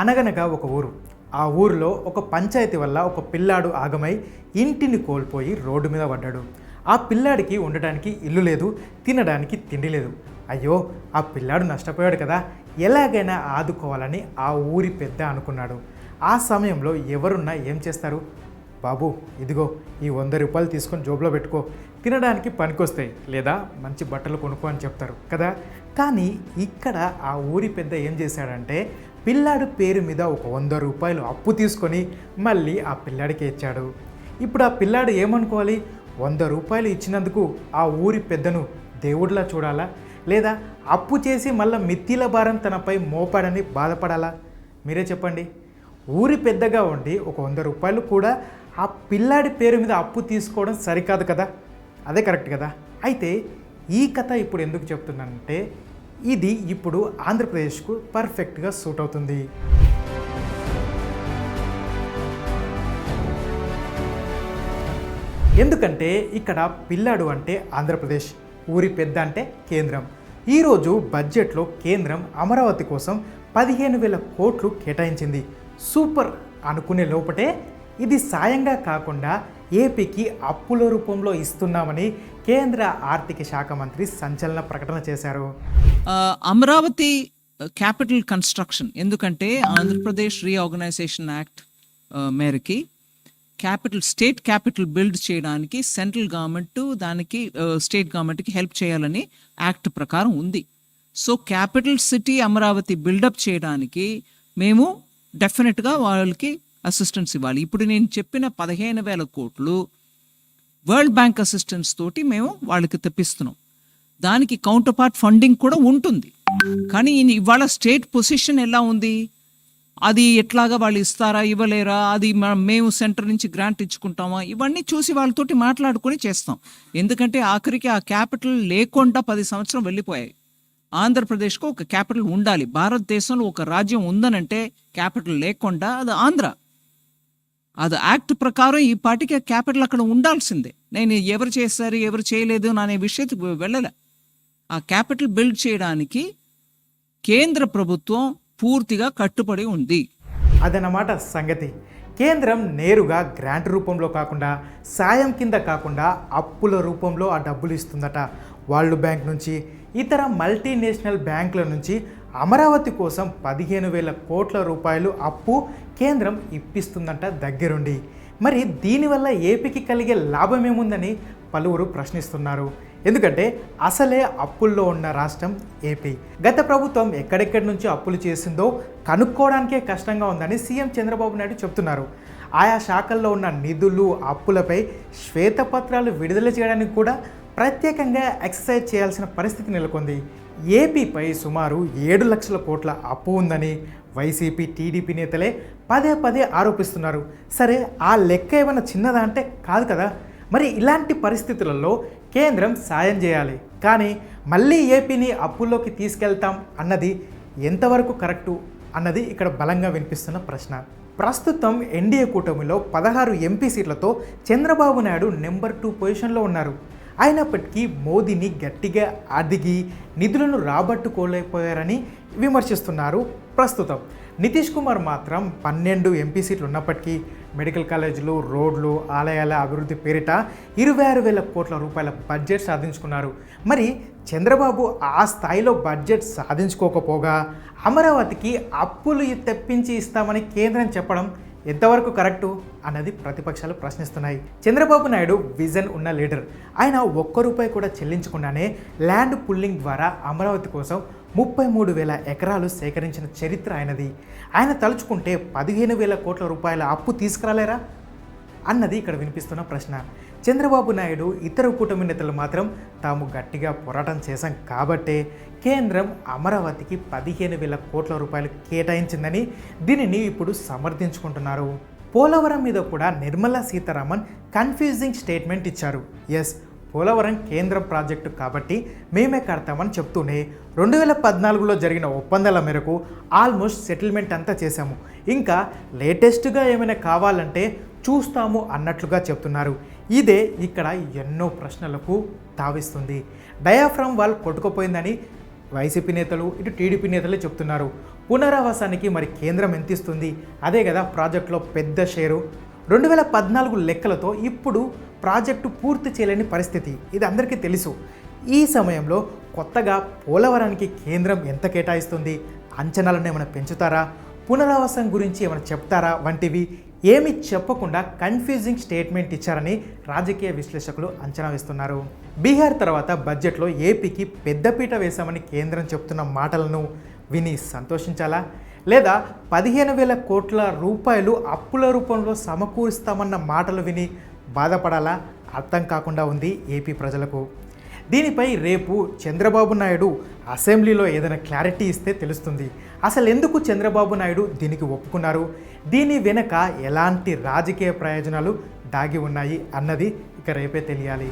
అనగనగా ఒక ఊరు. ఆ ఊరిలో ఒక పంచాయతీ వల్ల ఒక పిల్లాడు ఆగమై ఇంటిని కోల్పోయి రోడ్డు మీద పడ్డాడు. ఆ పిల్లాడికి ఉండడానికి ఇల్లు లేదు తినడానికి తిండి లేదు. అయ్యో ఆ పిల్లాడు నష్టపోయాడు కదా. ఎలాగైనా ఆదుకోవాలని ఆ ఊరి పెద్ద అనుకున్నాడు. ఆ సమయంలో ఎవరున్నా ఏం చేస్తారు? బాబు ఇదిగో ఈ వంద రూపాయలు తీసుకొని జోబులో పెట్టుకో. తినడానికి పనికొస్తాయి లేదా మంచి బట్టలు కొనుక్కో అని చెప్తారు కదా. కానీ ఇక్కడ ఆ ఊరి పెద్ద ఏం చేశాడంటే పిల్లాడు పేరు మీద ఒక వంద రూపాయలు అప్పు తీసుకొని మళ్ళీ ఆ పిల్లాడికి ఇచ్చాడు. ఇప్పుడు ఆ పిల్లాడు ఏమనుకోవాలి? వంద రూపాయలు ఇచ్చినందుకు ఆ ఊరి పెద్దను దేవుడిలా చూడాలా? లేదా అప్పు చేసి మళ్ళీ మిత్తిల భారం తనపై మోపాడని బాధపడాలా? మీరే చెప్పండి. ఊరి పెద్దగా ఉండి ఒక వంద రూపాయలు కూడా ఆ పిల్లాడి పేరు మీద అప్పు తీసుకోవడం సరికాదు కదా? అదే కరెక్ట్ కదా? అయితే ఈ కథ ఇప్పుడు ఎందుకు చెప్తున్నానంటే ఇది ఇప్పుడు ఆంధ్రప్రదేశ్కు పర్ఫెక్ట్గా సూట్ అవుతుంది. ఎందుకంటే ఇక్కడ పిల్లాడు అంటే ఆంధ్రప్రదేశ్ ఊరి పెద్ద అంటే కేంద్రం. ఈరోజు బడ్జెట్లో కేంద్రం అమరావతి కోసం పదిహేను వేల కోట్లు కేటాయించింది. సూపర్ అనుకునే లోపటే ఇది సాయంగా కాకుండా ఏపీకి అప్పుల రూపంలో ఇస్తున్నామని కేంద్ర ఆర్థిక శాఖ మంత్రి సంచలన ప్రకటన చేశారు. అమరావతి క్యాపిటల్ కన్స్ట్రక్షన్ ఎందుకంటే ఆంధ్రప్రదేశ్ రీఆర్గనైజేషన్ యాక్ట్ మేరకి క్యాపిటల్ స్టేట్ క్యాపిటల్ బిల్డ్ చేయడానికి సెంట్రల్ గవర్నమెంట్ దానికి స్టేట్ గవర్నమెంట్కి హెల్ప్ చేయాలని యాక్ట్ ప్రకారం ఉంది. So capital city Amaravati build up చేయడానికి మేము డెఫినెట్గా వాళ్ళకి అసిస్టెన్స్ ఇవ్వాలి. ఇప్పుడు నేను చెప్పిన పదిహేను వేల కోట్లు వరల్డ్ బ్యాంక్ అసిస్టెన్స్ తోటి మేము వాళ్ళకి తెప్పిస్తున్నాం. దానికి కౌంటర్ పార్ట్ ఫండింగ్ కూడా ఉంటుంది. కానీ ఇవాళ స్టేట్ పొజిషన్ ఎలా ఉంది? అది ఎట్లాగా వాళ్ళు ఇస్తారా ఇవ్వలేరా? అది మేము సెంటర్ నుంచి గ్రాంట్ ఇచ్చుకుంటామా? ఇవన్నీ చూసి వాళ్ళతోటి మాట్లాడుకొని చేస్తాం. ఎందుకంటే ఆఖరికి ఆ క్యాపిటల్ లేకుండా పది సంవత్సరం వెళ్ళిపోయాయి. ఆంధ్రప్రదేశ్కు ఒక క్యాపిటల్ ఉండాలి. భారతదేశంలో ఒక రాజ్యం ఉందనంటే క్యాపిటల్ లేకుండా అది ఆంధ్ర. అది యాక్ట్ ప్రకారం ఈ పాటికి క్యాపిటల్ అక్కడ ఉండాల్సిందే. నేను ఎవరు చేస్తారు ఎవరు చేయలేదు అనే విషయం వెళ్ళలే. ఆ క్యాపిటల్ బిల్డ్ చేయడానికి కేంద్ర ప్రభుత్వం పూర్తిగా కట్టుబడి ఉంది. అదనమాట సంగతి. కేంద్రం నేరుగా గ్రాంట్ రూపంలో కాకుండా సాయం కింద కాకుండా అప్పుల రూపంలో ఆ డబ్బులు ఇస్తుందట. వరల్డ్ బ్యాంక్ నుంచి ఇతర మల్టీనేషనల్ బ్యాంకుల నుంచి అమరావతి కోసం పదిహేను వేల కోట్ల రూపాయలు అప్పు కేంద్రం ఇప్పిస్తుందంట దగ్గరుండి. మరి దీనివల్ల ఏపీకి కలిగే లాభం ఏముందని పలువురు ప్రశ్నిస్తున్నారు. ఎందుకంటే అసలే అప్పుల్లో ఉన్న రాష్ట్రం ఏపీ. గత ప్రభుత్వం ఎక్కడెక్కడి నుంచి అప్పులు చేసిందో కనుక్కోవడానికే కష్టంగా ఉందని సీఎం చంద్రబాబు నాయుడు చెప్తున్నారు. ఆయా శాఖల్లో ఉన్న నిధులు అప్పులపై శ్వేతపత్రాలు విడుదల చేయడానికి కూడా ప్రత్యేకంగా ఎక్సర్సైజ్ చేయాల్సిన పరిస్థితి నెలకొంది. ఏపీపై సుమారు ఏడు లక్షల కోట్ల అప్పు ఉందని వైసీపీ టీడీపీ నేతలే పదే పదే ఆరోపిస్తున్నారు. సరే ఆ లెక్క ఏమైనా చిన్నదా అంటే కాదు కదా. మరి ఇలాంటి పరిస్థితులలో కేంద్రం సాయం చేయాలి. కానీ మళ్ళీ ఏపీని అప్పుల్లోకి తీసుకెళ్తాం అన్నది ఎంతవరకు కరెక్టు అన్నది ఇక్కడ బలంగా వినిపిస్తున్న ప్రశ్న. ప్రస్తుతం ఎన్డీఏ కూటమిలో పదహారు ఎంపీ సీట్లతో చంద్రబాబు నాయుడు నెంబర్ టూ పొజిషన్లో ఉన్నారు. అయినప్పటికీ మోదీని గట్టిగా అడిగి నిధులను రాబట్టుకోలేకపోయారని విమర్శిస్తున్నారు ప్రస్తుతం. నితీష్ కుమార్ మాత్రం పన్నెండు ఎంపీ సీట్లు ఉన్నప్పటికీ మెడికల్ కాలేజీలు రోడ్లు ఆలయాల అభివృద్ధి పేరిట ఇరవై ఆరు వేల కోట్ల రూపాయల బడ్జెట్ సాధించుకున్నారు. మరి చంద్రబాబు ఆ స్థాయిలో బడ్జెట్ సాధించుకోకపోగా అమరావతికి అప్పులు తెప్పించి ఇస్తామని కేంద్రం చెప్పడం ఎంతవరకు కరెక్టు అన్నది ప్రతిపక్షాలు ప్రశ్నిస్తున్నాయి. చంద్రబాబు నాయుడు విజన్ ఉన్న లీడర్. ఆయన ఒక్క రూపాయి కూడా చెల్లించకుండానే ల్యాండ్ పుల్లింగ్ ద్వారా అమరావతి కోసం ముప్పై మూడు వేల ఎకరాలు సేకరించిన చరిత్ర ఆయనది. ఆయన తలుచుకుంటే పదిహేను వేల కోట్ల రూపాయల అప్పు తీసుకురాలేరా? అన్నది ఇక్కడ వినిపిస్తున్న ప్రశ్న. చంద్రబాబు నాయుడు ఇతర కూటమి నేతలు మాత్రం తాము గట్టిగా పోరాటం చేశాం కాబట్టే కేంద్రం అమరావతికి పదిహేను వేల కోట్ల రూపాయలు కేటాయించిందని దీనిని ఇప్పుడు సమర్థించుకుంటున్నారు. పోలవరం మీద కూడా నిర్మలా సీతారామన్ కన్ఫ్యూజింగ్ స్టేట్మెంట్ ఇచ్చారు. ఎస్ పోలవరం కేంద్రం ప్రాజెక్టు కాబట్టి మేమే కడతామని చెప్తూనే రెండు వేల పద్నాలుగులో జరిగిన ఒప్పందాల మేరకు ఆల్మోస్ట్ సెటిల్మెంట్ అంతా చేశాము. ఇంకా లేటెస్ట్గా ఏమైనా కావాలంటే చూస్తాము అన్నట్లుగా చెప్తున్నారు. ఇదే ఇక్కడ ఎన్నో ప్రశ్నలకు తావిస్తుంది. డయాఫ్రామ్ వాల్ కొట్టుకుపోయిందని వైసీపీ నేతలు ఇటు టీడీపీ నేతలే చెప్తున్నారు. పునరావాసానికి మరి కేంద్రం ఎంత ఇస్తుంది? అదే కదా ప్రాజెక్టులో పెద్ద షేరు. రెండు వేల పద్నాలుగు లెక్కలతో ఇప్పుడు ప్రాజెక్టు పూర్తి చేయలేని పరిస్థితి. ఇది అందరికీ తెలుసు. ఈ సమయంలో కొత్తగా పోలవరానికి కేంద్రం ఎంత కేటాయిస్తుంది? అంచనాలను ఏమైనా పెంచుతారా? పునరావాసం గురించి ఏమైనా చెప్తారా? వంటివి ఏమి చెప్పకుండా కన్ఫ్యూజింగ్ స్టేట్మెంట్ ఇచ్చారని రాజకీయ విశ్లేషకులు అంచనా వేస్తున్నారు. బీహార్ తర్వాత బడ్జెట్లో ఏపీకి పెద్దపీట వేశామని కేంద్రం చెప్తున్న మాటలను విని సంతోషించాలా? లేదా పదిహేను వేల కోట్ల రూపాయలు అప్పుల రూపంలో సమకూరుస్తామన్న మాటలు విని బాధపడాలా? అర్థం కాకుండా ఉంది ఏపీ ప్రజలకు. దీనిపై రేపు చంద్రబాబు నాయుడు అసెంబ్లీలో ఏదైనా క్లారిటీ ఇస్తే తెలుస్తుంది. అసలు ఎందుకు చంద్రబాబు నాయుడు దీనికి ఒప్పుకున్నారు? దీని వెనుక ఎలాంటి రాజకీయ ప్రయోజనాలు దాగి ఉన్నాయి అన్నది ఇక రేపే తెలియాలి.